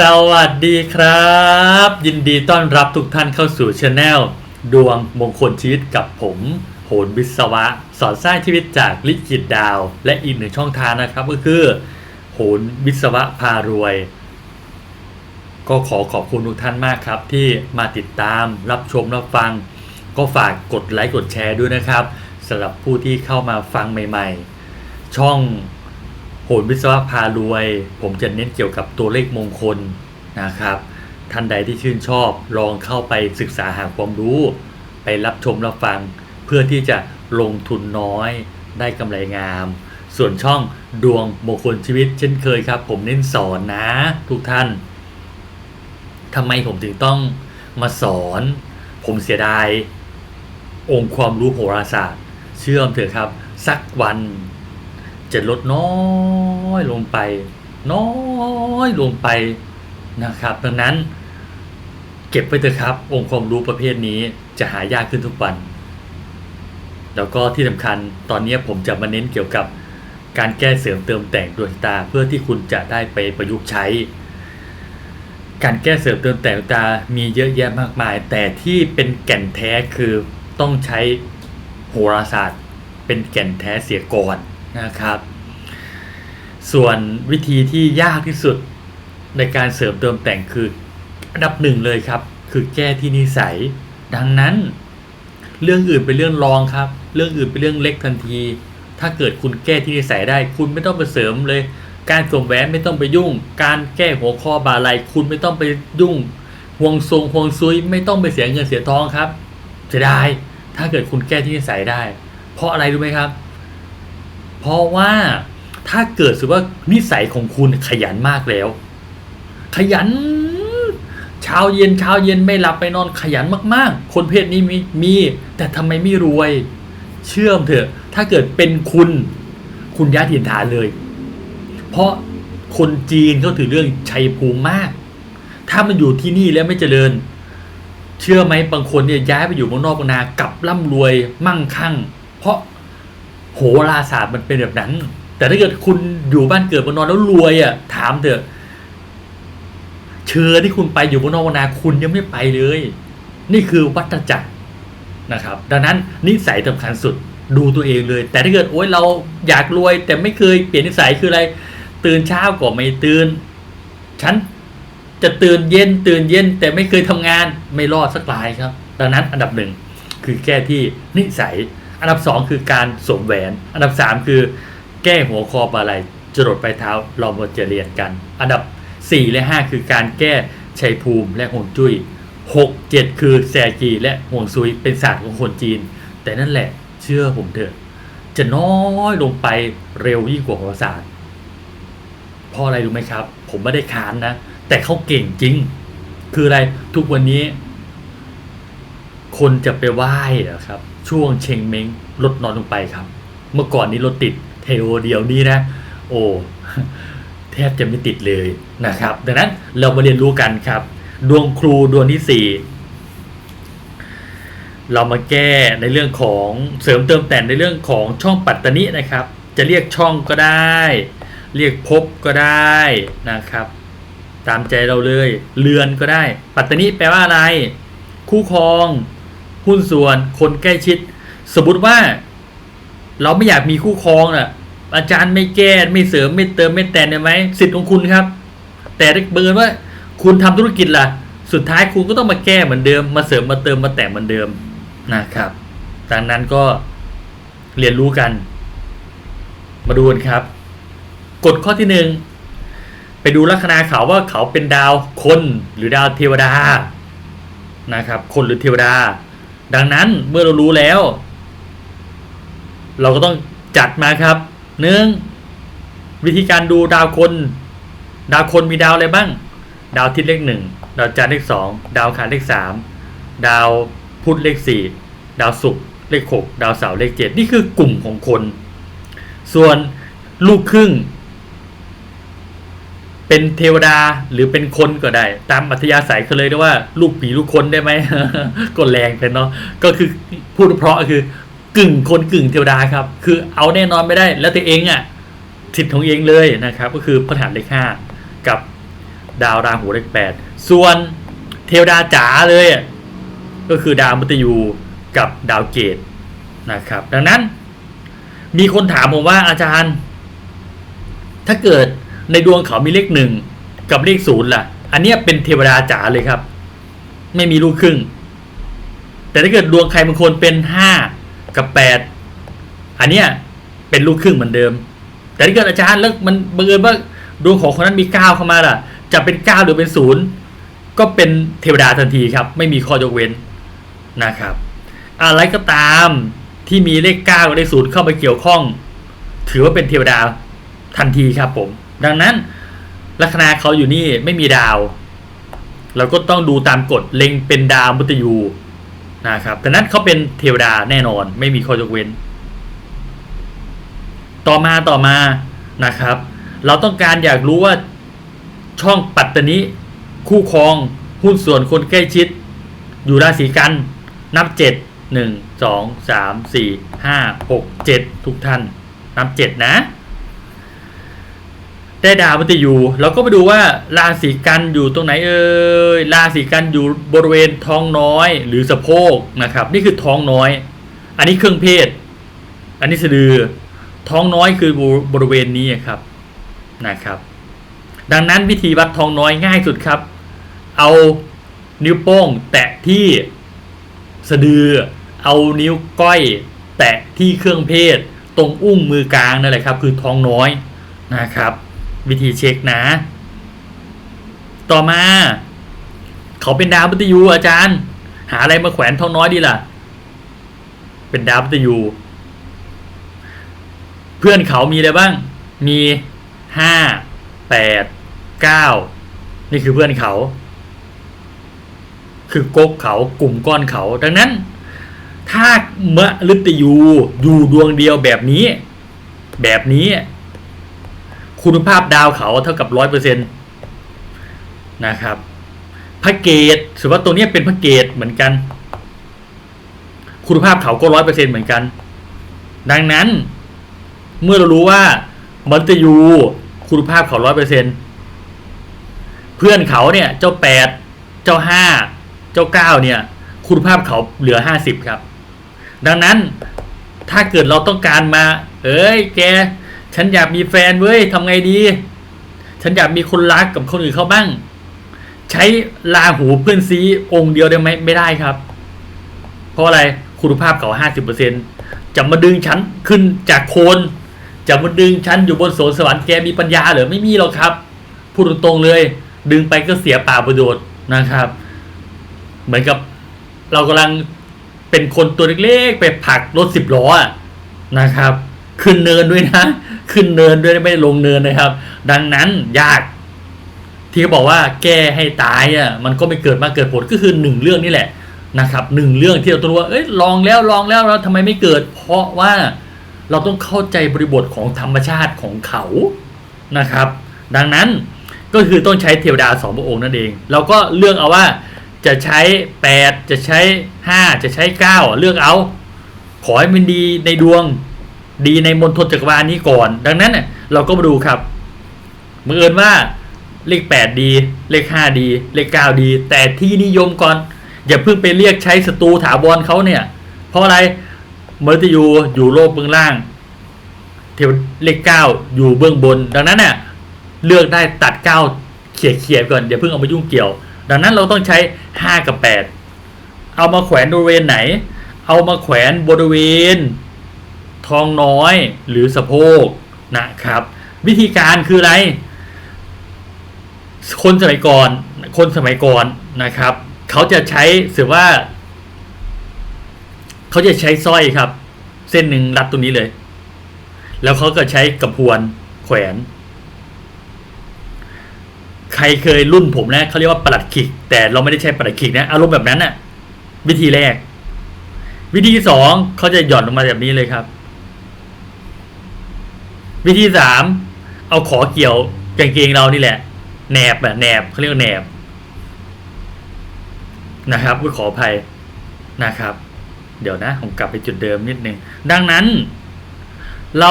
สวัสดีครับ ยินดีต้อนรับทุกท่านเข้าสู่ช anel ดวงมงคลชีวิตกับผม โหนวิศวะ สอนสร้างชีวิตจากลิขิตดาว และอีกหนึ่งช่องทางนะครับก็คือ โหนวิศวะพารวย ก็ขอขอบคุณทุกท่านมากครับ ที่มาติดตามรับชมรับฟัง ก็ฝากกดไลค์กดแชร์ด้วยนะครับสำหรับผู้ที่เข้ามาฟังใหม่ ๆ ช่อง โหนวิศวะพารวย ผมจะเน้นเกี่ยวกับตัวเลขมงคลนะครับ ท่านใดที่ชื่นชอบลองเข้าไปศึกษาหาความรู้ ไปรับชมรับฟัง เพื่อที่จะลงทุนน้อยได้กำไรงาม ส่วนช่องดวงมงคลชีวิต เช่นเคยครับ ผมเน้นสอนนะ ทุกท่านทำไมผมถึงต้องมาสอน ผมเสียดาย องค์ความรู้โหราศาสตร์ เชื่อมเถอะครับ สักวัน จะลดน้อยลงไป น้อยลงไปนะครับ ดังนั้นเก็บไว้เถอะครับ องค์ความรู้ประเภทนี้จะหายากขึ้นทุกวัน แล้วก็ที่สำคัญตอนนี้ผมจะมาเน้นเกี่ยวกับการแก้เสริมเติมแต่งดวงตาเพื่อที่คุณจะได้ไปประยุกต์ใช้ การแก้เสริมเติมแต่งดวงตามีเยอะแยะมากมาย แต่ที่เป็นแก่นแท้คือต้องใช้โหราศาสตร์ เป็นแก่นแท้เสียก่อน นะครับ ส่วนวิธีที่ยากที่สุดในการเสริมเติมแต่งคืออันดับหนึ่งเลยครับ คือแก้ที่นิสัย ดังนั้น เรื่องอื่นเป็นเรื่องรองครับ เรื่องอื่นเป็นเรื่องเล็กทันที ถ้าเกิดคุณแก้ที่นิสัยได้ คุณไม่ต้องไปเสริมเลย การสวมแหวนไม่ต้องไปยุ่ง การแก้หัวข้อบาไหลคุณไม่ต้องไปยุ่งห่วงทรงห่วงซุยไม่ต้องไปเสียเงินเสียทองครับจะได้ถ้าเกิดคุณแก้ที่นิสัยได้ เพราะอะไรรู้ไหมครับ เพราะว่าถ้าเกิดสมมติว่านิสัยของคุณขยันมากแล้ว ขยันเช้าเย็นเช้าเย็นไม่หลับไม่นอนขยันมาก ๆ คนเพศนี้มีมี แต่ทำไมไม่รวย เชื่อมเถอะ ถ้าเกิดเป็นคุณ คุณย้ายถิ่นฐานเลย เพราะคนจีนเขาถือเรื่องชัยภูมิมาก ถ้ามันอยู่ที่นี่แล้วไม่เจริญ เชื่อไหมบางคนเนี่ยย้ายไปอยู่เมืองนอกนากลับร่ำรวยมั่งคั่ง เพราะ โหราศาสตร์มันเป็นแบบนั้น แต่ถ้าเกิดคุณอยู่บ้านเกิดเมืองนอนแล้วรวยอะ ถามเถอะ เชิญที่คุณไปอยู่บนนอกวนาคุณยังไม่ไปเลย นี่คือวัฏจักรนะครับ ดังนั้นนิสัยสำคัญสุดดูตัวเองเลย แต่ถ้าเกิดโอ๊ยเราอยากรวย แต่ไม่เคยเปลี่ยนนิสัยคืออะไร ตื่นเช้าก็ไม่ตื่นฉันจะตื่นเย็นตื่นเย็น แต่ไม่เคยทำงานไม่รอดสักรายครับ ดังนั้นอันดับหนึ่งคือแก้ที่นิสัย อันดับสองคือการสวมแหวน อันดับสามคือแก้หัวคออะไรจรดปลายเท้าเรามาจะเรียนกัน อันดับ 4 และ 5 คือการแก้ชัยภูมิและห่วงจุ้ย6 7 คือแซกีและห่วงซุยเป็นศาสตร์ของคนจีน แต่นั่นแหละเชื่อผมเถอะ จะน้อยลงไปเร็วยิ่งกว่าโหราศาสตร์เพราะอะไรรู้ไหมครับ ผมไม่ได้ค้านนะ แต่เขาเก่งจริง คืออะไรทุกวันนี้ คนจะไปไหว้เหรอครับ ช่วงเชงเม้งลดน้อยลงไปครับ เมื่อก่อนนี้รถติดเทโอเดียวนี้นะ โอ้แทบจะไม่ติดเลยนะครับ ดังนั้นเรามาเรียนรู้กันครับ ดวงครูดวงที่สี่เรามาแก้ในเรื่องของเสริมเติมแต่งในเรื่องของช่องปัตตานินะครับ จะเรียกช่องก็ได้ เรียกภพก็ได้นะครับ ตามใจเราเลยเรือนก็ได้ ปัตตานิแปลว่าอะไร คู่ครอง หุ้นส่วนคนใกล้ชิด สมมติว่า เราไม่อยากมีคู่ครองน่ะ อาจารย์ไม่แก้ไม่เสริมไม่เติมไม่แต่งได้ไหมสิทธิ์ของคุณครับ แต่เบิร์ว่าคุณทำธุรกิจล่ะ สุดท้ายคุณก็ต้องมาแก้เหมือนเดิม มาเสริมมาเติมมาแต่งเหมือนเดิมนะครับดังนั้นก็เรียนรู้กัน มาดูกันครับกฎข้อที่หนึ่งไปดูลัคนาเขาว่าเขาเป็นดาวคนหรือดาวเทวดานะครับ คนหรือเทวดา ดังนั้นเมื่อเรารู้แล้ว เราก็ต้องจัดมาครับหนึ่งวิธีการดูดาวคน ดาวคนมีดาวอะไรบ้าง ดาวทิศเลขหนึ่งดาวจันทร์เลขสองดาวอังคารเลขสามดาวพุธเลขสี่ดาวศุกร์เลขหกดาวเสาร์เลขเจ็ดนี่คือกลุ่มของคน ส่วนลูกครึ่ง เป็นเทวดาหรือเป็นคนก็ได้ ตามอัธยาศัยเขาเลยนะว่า ลูกผีลูกคนได้ไหมก็แรงไปเนาะก็คือพูดเพราะคือกึ่งคนกึ่งเทวดาครับ คือเอาแน่นอนไม่ได้ แล้วตัวเองอะสิทธิ์ของเองเลยนะครับ ก็คือพระฐานเลขห้ากับดาวราหูเลขแปดส่วนเทวดาจ๋าเลยก็คือดาวมุตยูกับดาวเกตนะครับ ดังนั้น มีคนถามผมว่าอาจารย์ ถ้าเกิด ในดวงเขามีเลขหนึ่งกับเลขศูนย์ล่ะ อันเนี้ยเป็นเทวดาจ๋าเลยครับ ไม่มีลูกครึ่ง แต่ถ้าเกิดดวงใครบางคนเป็นห้ากับแปดอันเนี้ยเป็นลูกครึ่งเหมือนเดิม แต่ถ้าเกิดอาจารย์แล้วมันบังเอิญว่าดวงของคนนั้นมีเก้าเข้ามาล่ะ จะเป็นเก้าหรือเป็นศูนย์ก็เป็นเทวดาทันทีครับ ไม่มีข้อยกเว้นนะครับ อะไรก็ตามที่มีเลขเก้ากับเลขศูนย์เข้าไปเกี่ยวข้อง ถือว่าเป็นเทวดาทันทีครับผม ดังนั้นลัคนาเขาอยู่นี่ไม่มีดาว เราก็ต้องดูตามกฎเล็งเป็นดาวมุตยูนะครับแต่นั้นเขาเป็นเทวดาแน่นอนไม่มีข้อยกเว้น ต่อมาต่อมานะครับ เราต้องการอยากรู้ว่าช่องปัตตนิคู่ครองหุ้นส่วนคนใกล้ชิด อยู่ราศีกันนับเจ็ดหนึ่งสองสามสี่ห้าหกเจ็ดทุกท่าน นับเจ็ดนะ ได้ดาวมัตยูเราก็ไปดูว่าราศีกันอยู่ตรงไหนเอ่ยราศีกันอยู่บริเวณท้องน้อย หรือสะโพกนะครับ นี่คือท้องน้อย อันนี้เครื่องเพศ อันนี้สะดือ ท้องน้อยคือบริเวณนี้ครับนะครับ ดังนั้นวิธีวัดท้องน้อยง่ายสุดครับ เอานิ้วโป้ง แตะที่สะดือ เอานิ้วก้อย แตะที่เครื่องเพศ ตรงอุ้งมือกลางนั่นแหละครับ คือท้องน้อยนะครับ วิธีเช็คนะ ต่อมา เขาเป็นดาวพุตยูอาจารย์ หาอะไรมาแขวนท้องน้อยดีล่ะ เป็นดาวพุตยูเพื่อนเขามีอะไรบ้าง มีห้าแปดเก้านี่คือเพื่อนเขา คือกกเขากลุ่มก้อนเขา ดังนั้น ถ้ามะฤตยูอยู่ดวงเดียวแบบนี้ แบบนี้ คุณภาพดาวเขาเท่ากับร้อยเปอร์เซ็นต์นะครับพระเกตถือว่าตัวนี้เป็นพระเกตเหมือนกัน คุณภาพเขาก็ร้อยเปอร์เซ็นต์เหมือนกัน ดังนั้น เมื่อเรารู้ว่ามันจะอยู่คุณภาพเขาร้อยเปอร์เซ็นเพื่อนเขาเนี่ยเจ้าแปดเจ้าห้าเจ้าเก้าเนี่ย คุณภาพเขาเหลือห้าสิบครับ ดังนั้นถ้าเกิดเราต้องการมา เอ้ยแก ฉันอยากมีแฟนเว้ยทำไงดี ฉันอยากมีคนรักกับคนอื่นเขาบ้าง ใช้ลาหูเพื่อนซีองค์เดียวได้ไหมไม่ได้ครับ เพราะอะไรคุณภาพเขาห้าสิบเปอร์เซ็นจะมาดึงฉันขึ้นจากโคนจะมาดึงฉันอยู่บนโสนสวรรค์แกมีปัญญาหรือไม่มีหรอกครับพูดตรงๆเลย ดึงไปก็เสียป่าประโยชน์นะครับ เหมือนกับเรากำลังเป็นคนตัวเล็กๆ ไปผลักรถสิบล้อนะครับ ขึ้นเนินด้วยนะ ขึ้นเนินด้วยไม่ได้ลงเนินนะครับ ดังนั้นยาก ที่เขาบอกว่าแก้ให้ตายอะมันก็ไม่เกิดมาเกิดผลก็คือหนึ่งเรื่องนี่แหละนะครับหนึ่งเรื่องที่เราต้องรู้ว่าเอ้ยลองแล้วลองแล้วแล้วทำไมไม่เกิด เพราะว่าเราต้องเข้าใจบริบทของธรรมชาติของเขานะครับ ดังนั้นก็คือต้องใช้เทวดาสองพระองค์นั่นเองเราก็เลือกเอาว่าจะใช้แปดจะใช้ห้าจะใช้เก้าเลือกเอา ขอให้มันดีในดวง ดีในมณฑลจักรวาลนี้ก่อน ดังนั้นเนี่ยเราก็มาดูครับบังเอิญว่าเลขแปดดี เลขห้าดี เลขเก้าดี แต่ที่นิยมก่อน อย่าเพิ่งไปเรียกใช้ศัตรูถาวรเขาเนี่ย เพราะอะไรมฤตยูอยู่โลกเบื้องล่างเทวเลขเก้าอยู่เบื้องบน ดังนั้นเนี่ยเลือกได้ตัดเก้าเขี่ยเขี่ยก่อนอย่าเพิ่งเอามายุ่งเกี่ยว ดังนั้นเราต้องใช้ห้ากับแปดเอามาแขวนบริเวณไหน เอามาแขวนบริเวณ ท้องน้อยหรือสะโพกนะครับ วิธีการคืออะไร คนสมัยก่อนคนสมัยก่อนนะครับ เขาจะใช้สือว่า เขาจะใช้สร้อยครับ เส้นหนึ่งรัดตรงนี้เลย แล้วเขาก็ใช้กระพวนแขวน ใครเคยรุ่นผมนะเขาเรียกว่าปลัดขิก แต่เราไม่ได้ใช้ปลัดขิกนะอารมณ์แบบนั้นน่ะ วิธีแรก วิธีที่สองเขาจะหย่อนลงมาแบบนี้เลยครับ วิธีสามเอาขอเกี่ยวกางเกงเรานี่แหละแหนบอะแหนบเขาเรียกว่าแหนบนะครับขออภัยนะครับ เดี๋ยวนะผมกลับไปจุดเดิมนิดนึงดังนั้น เรา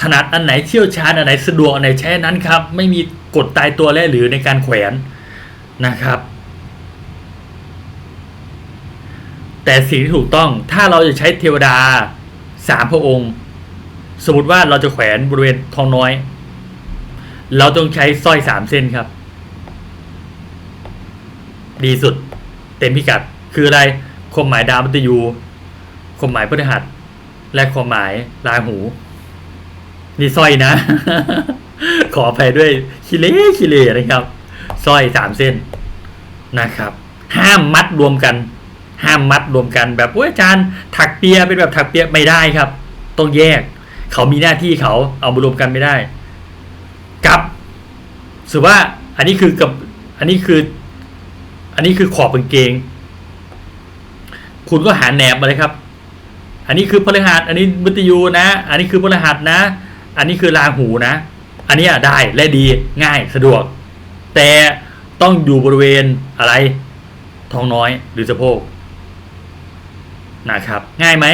ถนัดอันไหนเชี่ยวชาญอันไหนสะดวกอันไหนใช้นนั้นครับ ไม่มีกฎตายตัวและหรือในการแขวนนะครับ แต่สิ่งที่ถูกต้องถ้าเราจะใช้เทวดาสามพระองค์ สมมติว่าเราจะแขวนบริเวณทองน้อย เราต้องใช้สร้อยสามเส้นครับ ดีสุด เต็มพิกัด คืออะไรความหมายดาวมัตยูความหมายพฤหัส และความหมายราหู นี่สร้อยนะ ขออภัยด้วยคิเลคิเลนะครับสร้อยสามเส้นนะครับ ห้ามมัดรวมกัน ห้ามมัดรวมกันแบบว่าอาจารย์ถักเปียเป็นแบบถักเปียไม่ได้ครับ ต้องแยก เขามีหน้าที่เขาเอามารวมกันไม่ได้กับสือว่าอันนี้คือกับอันนี้คือ อันนี้คือขอบกางเกง คุณก็หาแหนบมาเลยครับ อันนี้คือพฤหัสอันนี้มุตยูนะ อันนี้คือพฤหัสนะ อันนี้คือราหูนะ อันนี้ได้และดีง่ายสะดวก แต่ต้องอยู่บริเวณอะไรท้องน้อยหรือสะโพกนะครับ ง่ายไหม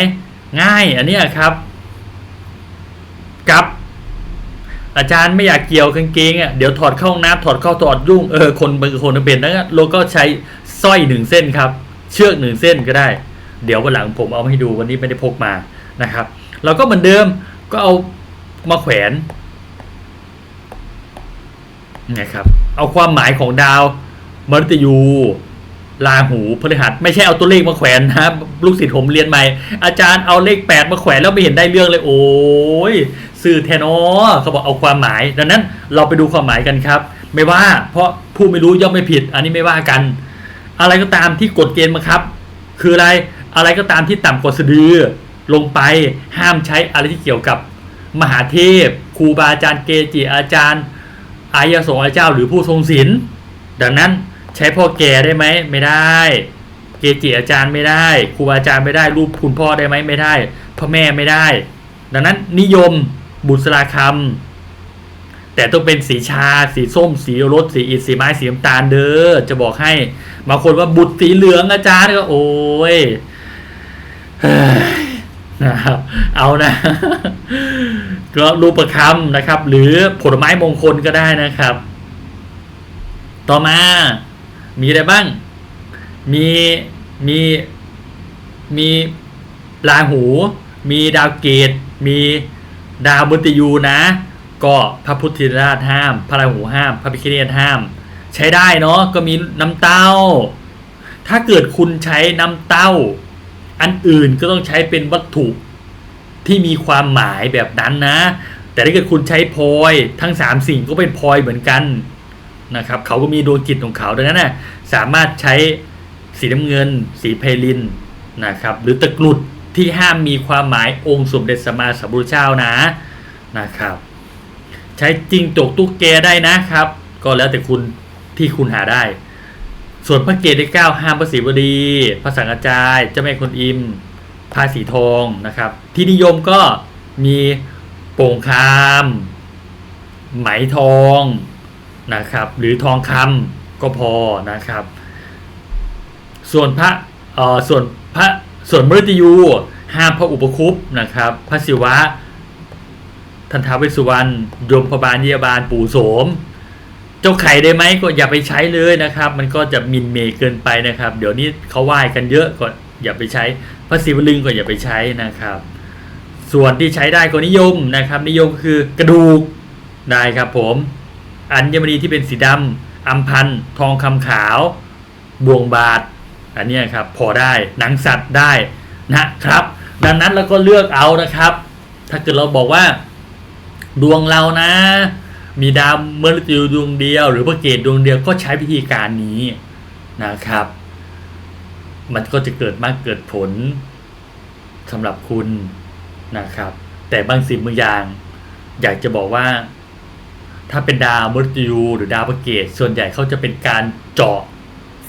ง่ายอันนี้ครับ กับ อาจารย์ไม่อยากเกี่ยวกางเกงอะเดี๋ยวถอดเข้าห้องน้ำถอดเข้าถอดยุ่งเออคนบางคนเป็นนะเราก็ใช้สร้อยหนึ่งเส้นครับ เชือกหนึ่งเส้นก็ได้ เดี๋ยววันหลังผมเอามาให้ดูวันนี้ไม่ได้พกมานะครับเราก็เหมือนเดิมก็เอามาแขวนนะครับเอาความหมายของดาวมฤตยูราหูพฤหัส ไม่ใช่เอาตัวเลขมาแขวนนะลูกศิษย์ผมเรียนใหม่ อาจารย์เอาเลขแปดมาแขวนแล้วไม่เห็นได้เรื่องเลย โอ้ย สื่อแทนอเขาบอกเอาความหมาย ดังนั้นเราไปดูความหมายกันครับ ไม่ว่าเพราะผู้ไม่รู้ย่อมไม่ผิด อันนี้ไม่ว่ากัน อะไรก็ตามที่กฎเกณฑ์บังคับ คืออะไรอะไรก็ตามที่ต่ำกว่าสะดือลงไปห้ามใช้อะไรที่เกี่ยวกับมหาเทพครูบาอาจารย์เกจิอาจารย์ อายสงฆ์อาเจ้าหรือผู้ทรงศีลดังนั้นใช้พ่อแก่ได้ไหมไม่ได้ เกจิอาจารย์ไม่ได้ครูบาอาจารย์ไม่ได้รูปคุณพ่อได้ไหมไม่ได้พ่อแม่ไม่ได้ ดังนั้นนิยม บุษราคำแต่ต้องเป็นสีชา สีส้ม สีรสสีอิฐสีไม้สีน้ำตาลเด้อจะบอกให้บางคนว่าบุตรสีเหลืองอาจารย์ก็โอ้ยนะครับเอานะก็รูปประคำนะครับ หรือผลไม้มงคลก็ได้นะครับ ต่อมา มีอะไรบ้าง มีมีมีราหู มีดาวเกต มี ดาวมุตยูนะ ก็พระพุทธราชห้าม พระราหูห้าม พระพิฆเนศห้าม ใช้ได้เนาะก็มีน้ำเต้า ถ้าเกิดคุณใช้น้ำเต้า อันอื่นก็ต้องใช้เป็นวัตถุที่มีความหมายแบบนั้นนะ แต่ถ้าเกิดคุณใช้พลอยทั้งสามสิ่งก็เป็นพลอยเหมือนกันนะครับเขาก็มีดวงจิตของเขาดังนั้นนะสามารถใช้สีน้ำเงิน สีเพลินนะครับ หรือตะกรุด ที่ห้ามมีความหมายองค์สมเด็จสมมาสัมพุทธเจ้านะนะครับ ใช้จริงจกตุ๊กแกได้นะครับ ก็แล้วแต่คุณที่คุณหาได้ ส่วนพระเกศได้เก้าห้ามพระศิวดีพระสังฆจายเจ้าแม่คนอิมพาสีทองนะครับ ที่นิยมก็มีโป่งคามไหมทองนะครับ หรือทองคำก็พอนะครับ ส่วนพระเอ่อส่วนพระ ส่วนมฤตยูห้ามพระอุปคุปนะครับ พระศิวะ ทันทาเวสสุวรรณยมพบาลเยาบาลปู่โสม เจ้าไข่ได้ไหมก็อย่าไปใช้เลยนะครับ มันก็จะมินเมเกินไปนะครับ เดี๋ยวนี้เขาไหว้กันเยอะก็อย่าไปใช้ พระศิวลึงก็อย่าไปใช้นะครับ ส่วนที่ใช้ได้ก็นิยมนะครับ นิยมคือกระดูกได้ครับผม อัญมณีที่เป็นสีดำอัมพันธ์ทองคำขาวบวงบาท อันนี้ครับพอได้หนังสัตว์ได้นะครับ ดังนั้นเราก็เลือกเอานะครับ ถ้าเกิดเราบอกว่า ดวงเรานะ มีดาวเมฤตยูดวงเดียว หรือพระเกตดวงเดียวก็ใช้วิธีการนี้นะครับ มันก็จะเกิดมากเกิดผลสำหรับคุณนะครับ แต่บางสิ่งบางอย่าง อยากจะบอกว่า ถ้าเป็นดาวมฤตยูหรือดาวพระเกตส่วนใหญ่เขาจะเป็นการเจาะ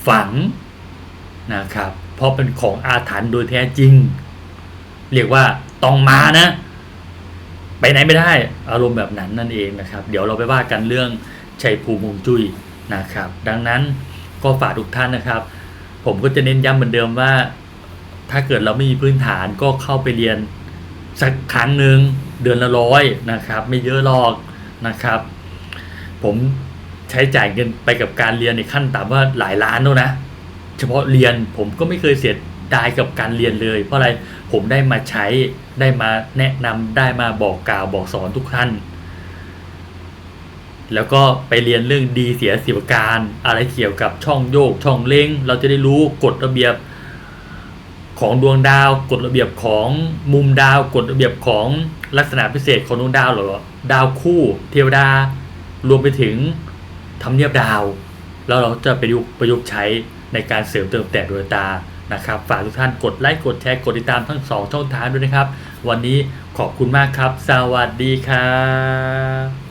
ฝัง นะครับ เพราะเป็นของอาถรรพ์โดยแท้จริง เรียกว่าต้องมานะ ไปไหนไม่ได้อารมณ์แบบนั้นนั่นเองนะครับ เดี๋ยวเราไปว่ากันเรื่องชัยภูมิฮงจุ้ยนะครับ ดังนั้นก็ฝากทุกท่านนะครับ ผมก็จะเน้นย้ำเหมือนเดิมว่า ถ้าเกิดเราไม่มีพื้นฐานก็เข้าไปเรียนสักครั้งหนึ่งเดือนละร้อยนะครับ ไม่เยอะหรอกนะครับ ผมใช้จ่ายเงินไปกับการเรียนในขั้นต่ำว่าหลายล้านแล้วนะ เฉพาะเรียนผมก็ไม่เคยเสียดายกับการเรียนเลย เพราะอะไรผมได้มาใช้ได้มาแนะนำได้มาบอกกล่าวบอกสอนทุกท่าน แล้วก็ไปเรียนเรื่องดีเสียสิบการอะไรเกี่ยวกับช่องโยกช่องเล้งเราจะได้รู้กฎระเบียบของดวงดาวกฎระเบียบของมุมดาวกฎระเบียบของลักษณะพิเศษของดวงดาวหรือดาวคู่เทวดารวมไปถึงทำเนียบดาว แล้วเราจะไปยุกประยุกต์ใช้ ในการเสริมเติมแต่ดวงตานะครับฝากทุกท่านกดไลค์กดแชร์กดติดตามทั้งสองช่องทางด้วยนะครับ วันนี้ขอบคุณมากครับ สวัสดีครับ